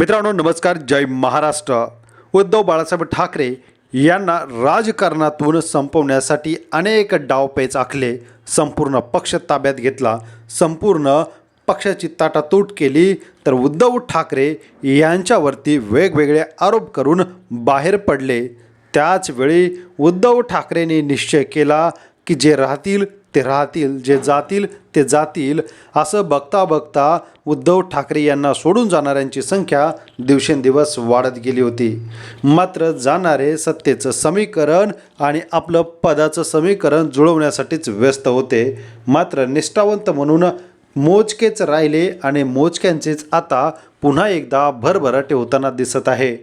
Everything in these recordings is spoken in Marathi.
मित्रांनो नमस्कार. जय महाराष्ट्र. उद्धव बाळासाहेब ठाकरे यांना राजकारणातून संपवण्यासाठी अनेक डावपेच आखले. संपूर्ण पक्ष ताब्यात घेतला. संपूर्ण पक्षाची ताटातूट केली. तर उद्धव ठाकरे यांच्यावरती वेगवेगळे आरोप करून बाहेर पडले. त्याचवेळी उद्धव ठाकरेंनी निश्चय केला की जे राहतील ते राहतील जे जातील ते जातील असं बघता बघता उद्धव ठाकरे यांना सोडून जाणाऱ्यांची संख्या दिवसेंदिवस वाढत गेली होती. मात्र जाणारे सत्तेचं समीकरण आणि आपलं पदाचं समीकरण जुळवण्यासाठीच व्यस्त होते. मात्र निष्ठावंत म्हणून मोजकेच राहिले आणि मोजक्यांचेच आता पुन्हा एकदा भरभराटे होताना दिसत आहे.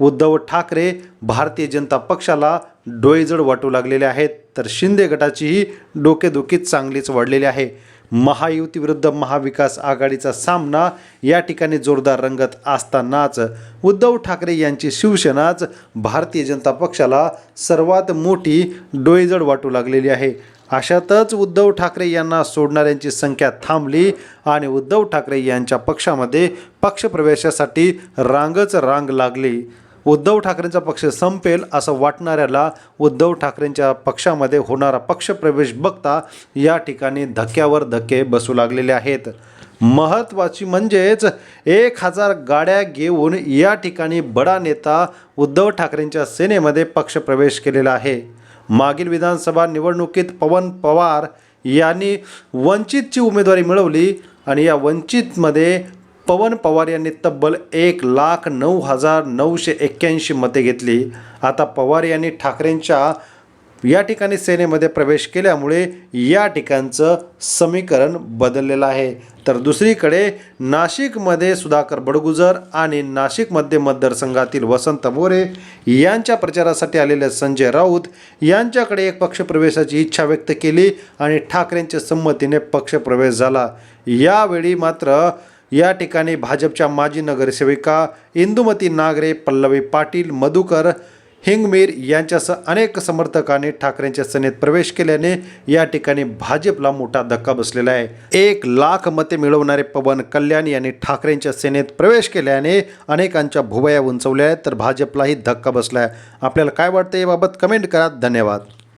उद्धव ठाकरे भारतीय जनता पक्षाला डोळेजड वाटू लागलेले आहेत. तर शिंदे गटाचीही डोकेदुखी चांगलीच वाढलेली आहे. महायुतीविरुद्ध महाविकास आघाडीचा सामना या ठिकाणी जोरदार रंगत असतानाच उद्धव ठाकरे यांची शिवसेनाच भारतीय जनता पक्षाला सर्वात मोठी डोळेजड वाटू लागलेली आहे. अशातच उद्धव ठाकरे यांना सोडणाऱ्यांची संख्या थांबली आणि उद्धव ठाकरे यांच्या पक्षामध्ये पक्षप्रवेशासाठी रांगच रांग लागली. उद्धव ठाकरेंचा पक्ष संपेल असं वाटणाऱ्याला उद्धव ठाकरेंच्या पक्षामध्ये होणारा पक्षप्रवेश बघता या ठिकाणी धक्क्यावर धक्के बसू लागलेले आहेत. महत्त्वाची म्हणजेच एक हजार गाड्या घेऊन या ठिकाणी बडा नेता उद्धव ठाकरेंच्या सेनेमध्ये पक्षप्रवेश केलेला आहे. मागील विधानसभा निवडणुकीत पवन पवार यांनी वंचितची उमेदवारी मिळवली आणि या वंचितमध्ये पवन पवार यांनी तब्बल एक लाख नऊ हजार नऊशे एक्क्याऐंशी मते घेतली. आता पवार यांनी ठाकरेंच्या या ठिकाणी सेनेमध्ये प्रवेश केल्यामुळे या ठिकाणचं समीकरण बदललेलं आहे. तर दुसरीकडे नाशिकमध्ये सुधाकर बडगुजर आणि नाशिकमध्ये मतदारसंघातील वसंत मोरे यांच्या प्रचारासाठी आलेले संजय राऊत यांच्याकडे एक पक्षप्रवेशाची इच्छा व्यक्त केली आणि ठाकरेंच्या संमतीने पक्षप्रवेश झाला. यावेळी मात्र या ठिकाणी भाजपच्या माजी नगरसेविका इंदुमती नागरे पल्लवी पाटील मधुकर हिंगमीर यांच्यासह अनेक समर्थकांनी ठाकरेंच्या सेनेत प्रवेश केल्याने या ठिकाणी भाजपला मोठा धक्का बसलेला आहे. एक लाख मते मिळवणारे पवन कल्याण यांनी ठाकरेंच्या सेनेत प्रवेश केल्याने अनेकांच्या भुवया उंचवल्या आहेत तर भाजपलाही धक्का बसला आहे. आपल्याला काय वाटतं याबाबत कमेंट करा. धन्यवाद.